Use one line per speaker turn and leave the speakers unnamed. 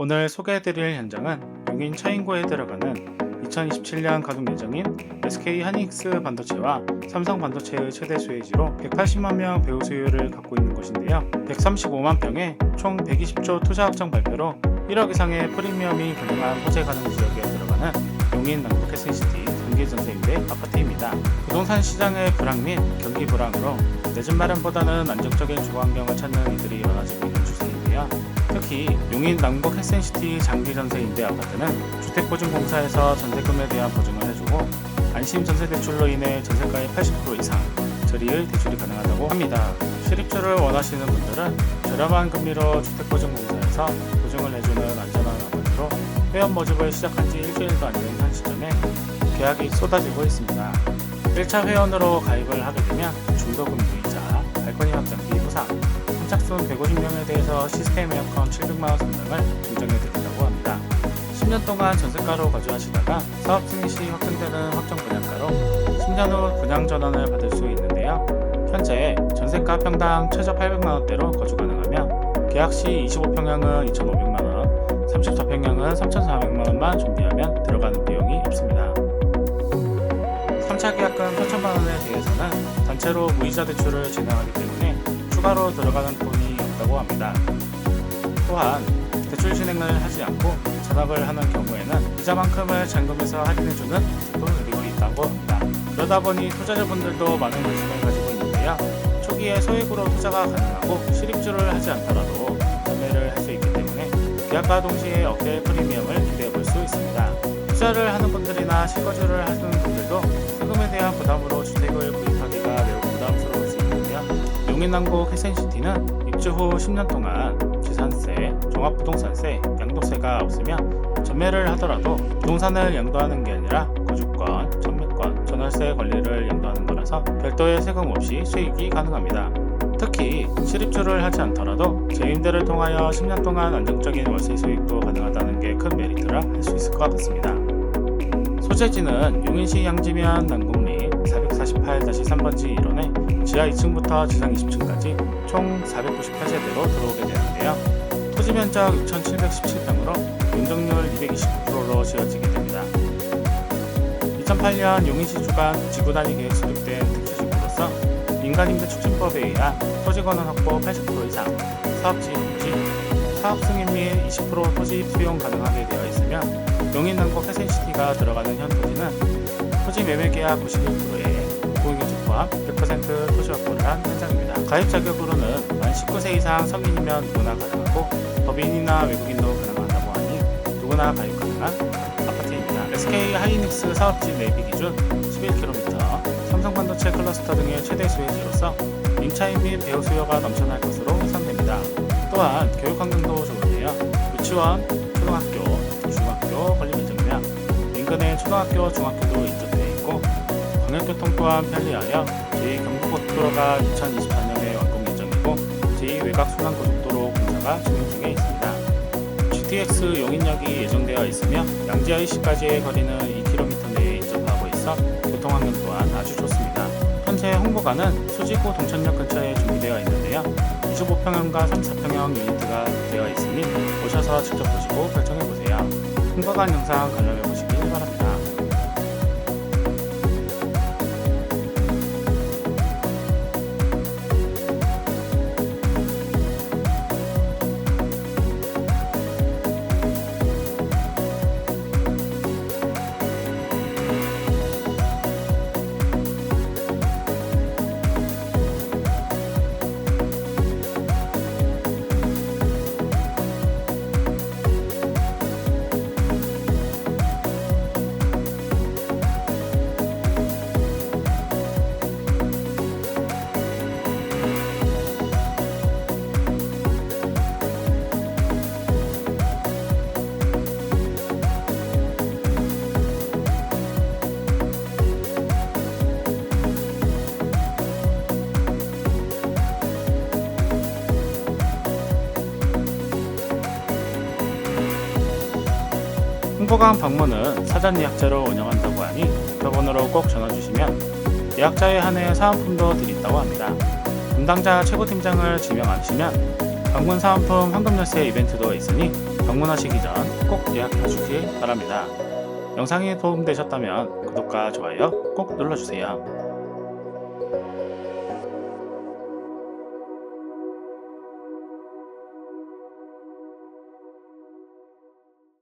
오늘 소개해드릴 현장은 용인 차인고에 들어가는 2027년 가동 예정인 SK 하이닉스 반도체와 삼성 반도체의 최대 수혜지로 180만 명 배우 수요를 갖고 있는 곳인데요. 135만 평에 총 120조 투자 확정 발표로 1억 이상의 프리미엄이 가능한 호재 가능 지역에 들어가는 용인 남북 해센시티 단기 전세임대 아파트입니다. 부동산 시장의 불황 및 경기 불황으로 내집 마련보다는 안정적인 주거 환경을 찾는 이들이 많아지고 있는 추세인데요. 특히 용인 남북 햇센시티 장기 전세 임대 아파트는 주택보증공사에서 전세금에 대한 보증을 해주고 안심 전세 대출로 인해 전세가의 80% 이상 저리의 대출이 가능하다고 합니다. 실입주를 원하시는 분들은 저렴한 금리로 주택보증공사에서 보증을 해주는 안전한 아파트로 회원 모집을 시작한 지 일주일도 안 된 현 시점에 계약이 쏟아지고 있습니다. 1차 회원으로 가입을 하게 되면 중도금 무이자, 발코니 확장비 보상, 선착순 150명에 대해서 시스템 에어컨 700만원 상당을 증정해 드린다고 합니다. 10년 동안 전세가로 거주하시다가 사업 승인 시 확정되는 확정 분양가로 10년 후 분양 전환을 받을 수 있는데요. 현재 전세가 평당 최저 800만원대로 거주 가능하며 계약 시 25평형은 2,500만원, 34평형은 3,400만원만 준비하면 들어가는 비용이 없습니다. 3차 계약금 8천만원에 대해서는 단체로 무이자 대출을 진행하기 때문에 추가로 들어가는 돈이 없다고 합니다. 또한 대출 진행을 하지 않고 전압을 하는 경우에는 이자만큼을 잔금에서 할인해주는 혜택도 누리고 있다고 합니다. 그러다 보니 투자자분들도 많은 관심을 가지고 있는데요. 초기에 소액으로 투자가 가능하고 실입주를 하지 않더라도 구매를 할 수 있기 때문에 계약과 동시에 억대 프리미엄을 기대해 볼 수 있습니다. 투자를 하는 분들이나 실거주를 하는 분들도 세금에 대한 부담으로 주택을 구입하기가 매우 용인남구 해센시티는 입주 후 10년 동안 지산세, 종합부동산세, 양도세가 없으며 전매를 하더라도 부동산을 양도하는 게 아니라 거주권, 전매권, 전월세 권리를 양도하는 거라서 별도의 세금 없이 수익이 가능합니다. 특히 실입주를 하지 않더라도 재임대를 통하여 10년 동안 안정적인 월세 수익도 가능하다는 게 큰 메리트라 할 수 있을 것 같습니다. 소재지는 용인시 양지면 남곡리 448-3번지 1원에 지하 2층부터 지상 20층까지 총 498세대로 들어오게 되는데요. 토지 면적 6,717평으로 용적률 229%로 지어지게 됩니다. 2008년 용인시 주간 지구단위 계획 수립된 특수지구로서 민간임대 촉진법에 의한 토지권은 확보 80% 이상, 사업지 유지, 사업 승인 및 20% 토지 수용 가능하게 되어 있으며 용인 남곡 해센시티가 들어가는 현 토지는 토지 매매 계약 91%에 공유주 포함 100% 토지 확보를 한 현장입니다. 가입 자격으로는 만 19세 이상 성인이면 누구나 가능하고 법인이나 외국인도 가능하다고 하니 누구나 가입 가능한 아파트입니다. SK 하이닉스 사업지 내비 기준 11km, 삼성반도체 클러스터 등의 최대 수혜지로서 임차인 및 배우 수요가 넘쳐날 것으로 예상됩니다. 또한 교육 환경도 좋은데요. 유치원, 초등학교, 중학교 권리 면적이며 인근에 초등학교, 중학교도 있고 또한 편리하여 제2경부고속도로가 2024년에 완공 예정이고 제2외곽순환고속도로 공사가 진행 중에 있습니다. GTX 용인역이 예정되어 있으며 양지 IC까지의 거리는 2km 내에 인접하고 있어 교통환경 또한 아주 좋습니다. 현재 홍보관은 수지구 동천역 근처에 준비되어 있는데요. 25평형과 34평형 유니트가 되어 있으니 오셔서 직접 보시고 결정해보세요. 홍보관 영상 관람해보시길 홍보관 방문은 사전 예약제로 운영한다고 하니 전화번호로 꼭 전화 주시면 예약자에 한해 사은품도 드린다고 합니다. 담당자 최고팀장을 지명하시면 방문 사은품 황금 열쇠 이벤트도 있으니 방문하시기 전 꼭 예약해 주시기 바랍니다. 영상이 도움되셨다면 구독과 좋아요 꼭 눌러주세요.